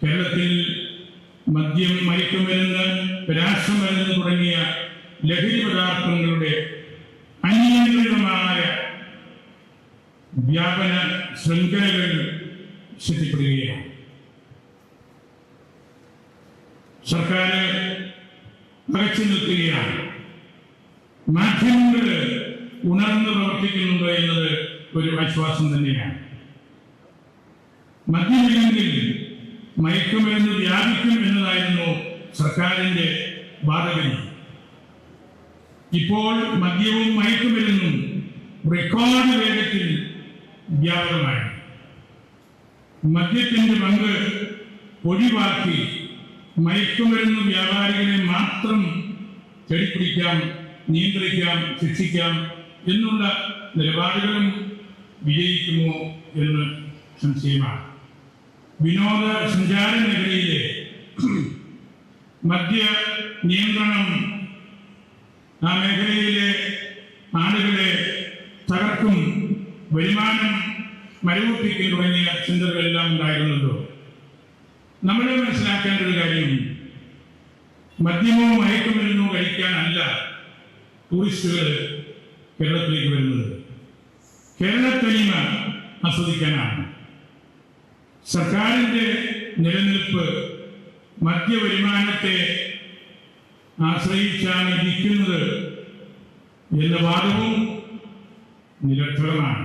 കേരളത്തിൽ മദ്യം മയക്കുമരുന്ന് രാഷ്ട്രമരുന്ന് തുടങ്ങിയ ലഹരി പദാർത്ഥങ്ങളുടെ അനിയന്ത്രിതമായ വ്യാപന ശൃംഖലകൾ ശക്തിപ്പെടുകയാണ് സർക്കാർ അകച്ചു നിൽക്കുകയാണ്. മാധ്യമങ്ങൾ ഉണർന്ന് പ്രവർത്തിക്കുന്നുണ്ട് എന്നത് ഒരു ആശ്വാസം തന്നെയാണ്. മദ്യമില്ലെങ്കിൽ മയക്കുമരുന്ന് വ്യാപിക്കും എന്നതായിരുന്നു സർക്കാരിന്റെ വാദഗതി. ഇപ്പോൾ മദ്യവും മയക്കുമരുന്നും റെക്കോർഡ് വേഗത്തിൽ വ്യാപകമായി. മദ്യത്തിന്റെ പങ്ക് ഒഴിവാക്കി മയക്കുമരുന്ന് വ്യാപാരികളെ മാത്രം ചെടിപ്പിടിക്കാം നിയന്ത്രിക്കാം ശിക്ഷിക്കാം എന്നുള്ള നിലപാടുകളും വിജയിക്കുമോ എന്ന് സംശയമാണ്. വിനോദ സഞ്ചാര മേഖലയിലെ മദ്യ നിയന്ത്രണം ആ മേഖലയിലെ ആളുകളെ തകർക്കും വരുമാനം മരവിപ്പിക്കും തുടങ്ങിയ ചിന്തകളെല്ലാം ഉണ്ടായിരുന്നുണ്ടോ നമ്മൾ മനസ്സിലാക്കേണ്ട ഒരു കാര്യം മദ്യമോ മയക്കുമരുന്നോ കഴിക്കാനല്ല ടൂറിസ്റ്റുകൾ കേരളത്തിലേക്ക് വരുന്നത്. കേരളത്തനിമ ആസ്വദിക്കാനാണ്. സർക്കാരിന്റെ നിലനിൽപ്പ് മദ്യവരുമാനത്തെ ആശ്രയിച്ചാണ് ഇരിക്കുന്നത് എന്ന വാദവും നിരർത്ഥകമാണ്